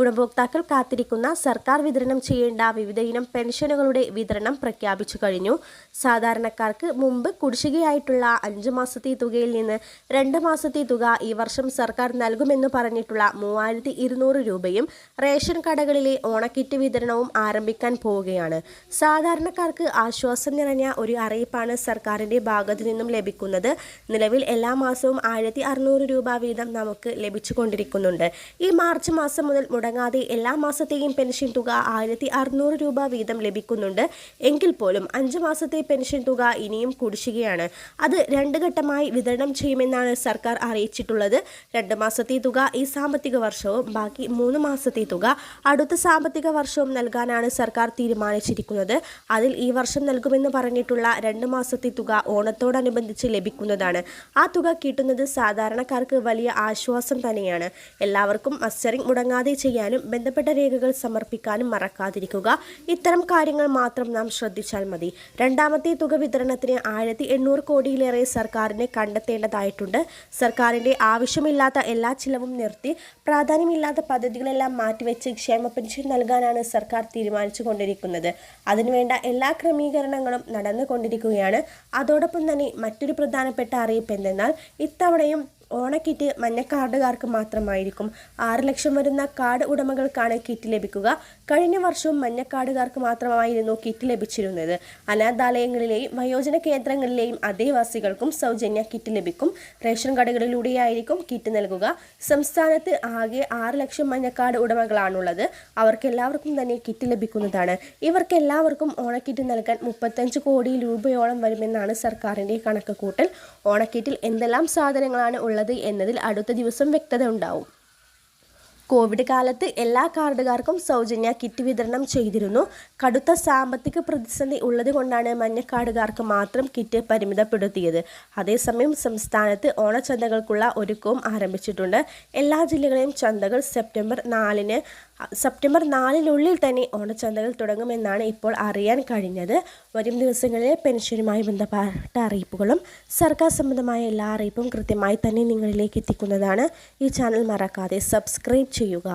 ഗുണഭോക്താക്കൾ കാത്തിരിക്കുന്ന സർക്കാർ വിതരണം ചെയ്യേണ്ട വിവിധ ഇനം പെൻഷനുകളുടെ വിതരണം പ്രഖ്യാപിച്ചു കഴിഞ്ഞു. സാധാരണക്കാർക്ക് മുമ്പ് കുടിശ്ശികയായിട്ടുള്ള അഞ്ച് മാസത്തെ തുകയിൽ നിന്ന് രണ്ട് മാസത്തെ തുക ഈ വർഷം സർക്കാർ നൽകുമെന്ന് പറഞ്ഞിട്ടുള്ള മൂവായിരത്തി ഇരുന്നൂറ് രൂപയും റേഷൻ കടകളിലെ ഓണക്കിറ്റ് വിതരണവും ആരംഭിക്കാൻ പോവുകയാണ്. സാധാരണക്കാർക്ക് ആശ്വാസം നിറഞ്ഞ ഒരു അറിയിപ്പാണ് സർക്കാരിന്റെ ഭാഗത്തു നിന്നും ലഭിക്കുന്നത്. നിലവിൽ എല്ലാ മാസവും ആയിരത്തി രൂപ വീതം നമുക്ക് ലഭിച്ചുകൊണ്ടിരിക്കുന്നുണ്ട്. ഈ മാർച്ച് മാസം മുതൽ മുടങ്ങാതെ എല്ലാ മാസത്തെയും പെൻഷൻ തുക ആയിരത്തി അറുന്നൂറ് രൂപ വീതം ലഭിക്കുന്നുണ്ട്. എങ്കിൽ പോലും അഞ്ച് മാസത്തെ പെൻഷൻ തുക ഇനിയും കുടിശ്ശികയാണ്. അത് രണ്ട് ഘട്ടമായി വിതരണം ചെയ്യുമെന്നാണ് സർക്കാർ അറിയിച്ചിട്ടുള്ളത്. രണ്ട് മാസത്തെ തുക ഈ സാമ്പത്തിക വർഷവും ബാക്കി മൂന്ന് മാസത്തെ തുക അടുത്ത സാമ്പത്തിക വർഷവും നൽകാനാണ് സർക്കാർ തീരുമാനിച്ചിരിക്കുന്നത്. അതിൽ ഈ വർഷം നൽകുമെന്ന് പറഞ്ഞിട്ടുള്ള രണ്ട് മാസത്തെ തുക ഓണത്തോടനുബന്ധിച്ച് ലഭിക്കുന്നതാണ്. ആ തുക കിട്ടുന്നത് സാധാരണക്കാർക്ക് വലിയ ആശ്വാസം തന്നെയാണ്. എല്ലാവർക്കും മസ്റ്ററിംഗ് മുടങ്ങാതെ ചെയ്യാനും ബന്ധപ്പെട്ട രേഖകൾ സമർപ്പിക്കാനും മറക്കാതിരിക്കുക. ഇത്തരം കാര്യങ്ങൾ മാത്രം നാം ശ്രദ്ധിച്ചാൽ മതി. രണ്ടാമത്തെ തുക വിതരണത്തിന് ആയിരത്തി എണ്ണൂറ് കോടിയിലേറെ സർക്കാരിനെ കണ്ടെത്തേണ്ടതായിട്ടുണ്ട്. സർക്കാരിന്റെ ആവശ്യമില്ലാത്ത എല്ലാ ചിലവും നിർത്തി പ്രാധാന്യമില്ലാത്ത പദ്ധതികളെല്ലാം മാറ്റിവെച്ച് ക്ഷേമ പെൻഷൻ നൽകാനാണ് സർക്കാർ തീരുമാനിച്ചു കൊണ്ടിരിക്കുന്നത്. അതിനുവേണ്ട എല്ലാ ക്രമീകരണങ്ങളും നടന്നുകൊണ്ടിരിക്കുകയാണ്. അതോടൊപ്പം തന്നെ മറ്റൊരു പ്രധാനപ്പെട്ട അറിയിപ്പ് എന്തെന്നാൽ ഇത്തവണയും ഓണക്കിറ്റ് മഞ്ഞ കാർഡുകാർക്ക് മാത്രമായിരിക്കും. ആറ് ലക്ഷം വരുന്ന കാർഡ് ഉടമകൾക്കാണ് കിറ്റ് ലഭിക്കുക. കഴിഞ്ഞ വർഷവും മഞ്ഞ കാർഡുകാർക്ക് മാത്രമായിരുന്നു കിറ്റ് ലഭിച്ചിരുന്നത്. അനാഥാലയങ്ങളിലെയും വയോജന കേന്ദ്രങ്ങളിലെയും അതേവാസികൾക്കും സൗജന്യ കിറ്റ് ലഭിക്കും. റേഷൻ കടകളിലൂടെയായിരിക്കും കിറ്റ് നൽകുക. സംസ്ഥാനത്ത് ആകെ ആറ് ലക്ഷം മഞ്ഞ കാർഡ് ഉടമകളാണുള്ളത്. അവർക്കെല്ലാവർക്കും തന്നെ കിറ്റ് ലഭിക്കുന്നതാണ്. ഇവർക്കെല്ലാവർക്കും ഓണക്കിറ്റ് നൽകാൻ മുപ്പത്തഞ്ച് കോടി രൂപയോളം വരുമെന്നാണ് സർക്കാരിന്റെ കണക്ക് കൂട്ടൽ ഓണക്കിറ്റിൽ എന്തെല്ലാം സാധനങ്ങളാണ് ഉള്ളത്? എന്നതിൽ അടുത്ത ദിവസം വ്യക്തത ഉണ്ടാവും കോവിഡ് കാലത്ത് എല്ലാ കാർഡുകാർക്കും സൗജന്യ കിറ്റ് വിതരണം ചെയ്തിരുന്നു. കടുത്ത സാമ്പത്തിക പ്രതിസന്ധി ഉള്ളതുകൊണ്ടാണ് മഞ്ഞക്കാർഡുകാർക്ക് മാത്രം കിറ്റ് പരിമിതപ്പെടുത്തിയത്. അതേസമയം സംസ്ഥാനത്ത് ഓണച്ചന്തകൾക്കുള്ള ഒരുക്കവും ആരംഭിച്ചിട്ടുണ്ട്. എല്ലാ ജില്ലകളെയും ചന്തകൾ സെപ്റ്റംബർ നാലിന് സെപ്റ്റംബർ നാലിനുള്ളിൽ തന്നെ ഓണച്ചന്തകൾ തുടങ്ങുമെന്നാണ് ഇപ്പോൾ അറിയാൻ കഴിഞ്ഞത്. വരും ദിവസങ്ങളിലെ പെൻഷനുമായി ബന്ധപ്പെട്ട അറിയിപ്പുകളും സർക്കാർ സംബന്ധമായ എല്ലാ അറിയിപ്പും കൃത്യമായി തന്നെ നിങ്ങളിലേക്ക് എത്തിക്കുന്നതാണ്. ഈ ചാനൽ മറക്കാതെ സബ്സ്ക്രൈബ് 콘텐츠 육아.